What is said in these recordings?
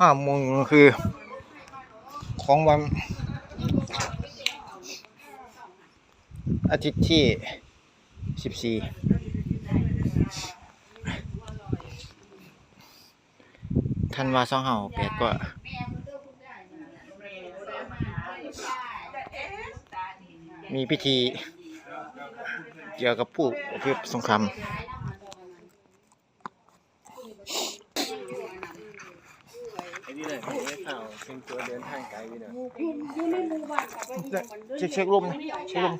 ห้าโมงคือ ของวัน อาทิตย์ที่สิบสี่ท่านว่าสองเห่าแปดก็มีพิธี เกี่ยวกับผู้อพยพสงคราม ไอ้นี่แหละไม่ข่าวเป็นตัวเดินทางไกลอยู่เนี่ยเช็คเช็คลมนะเช็คลม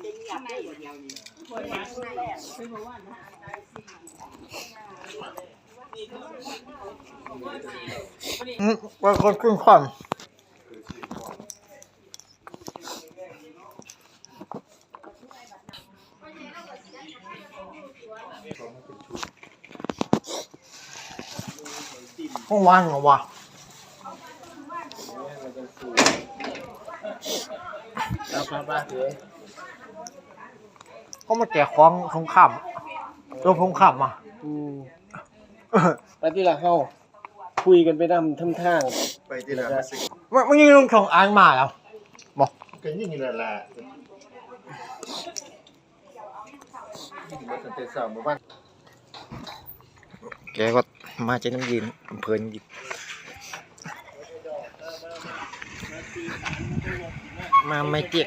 อืมบางคนขึ้นความห้องว่างเหรอวะ เอาพาบ้าเถอะก็มาแจกของสงครามรบสงครามมาอืมไปที่ละเฮาคุยกันไปนำทำทางไปที่ละมาสิมันมันยังลงของอ่านมาแล้วบอกก็ยิ่งนั่นแหละมันเป็นสาวหมู่บ้านแกก็มาจากน้ำยืนอำเภอน้ำยืน มาไม่เจีย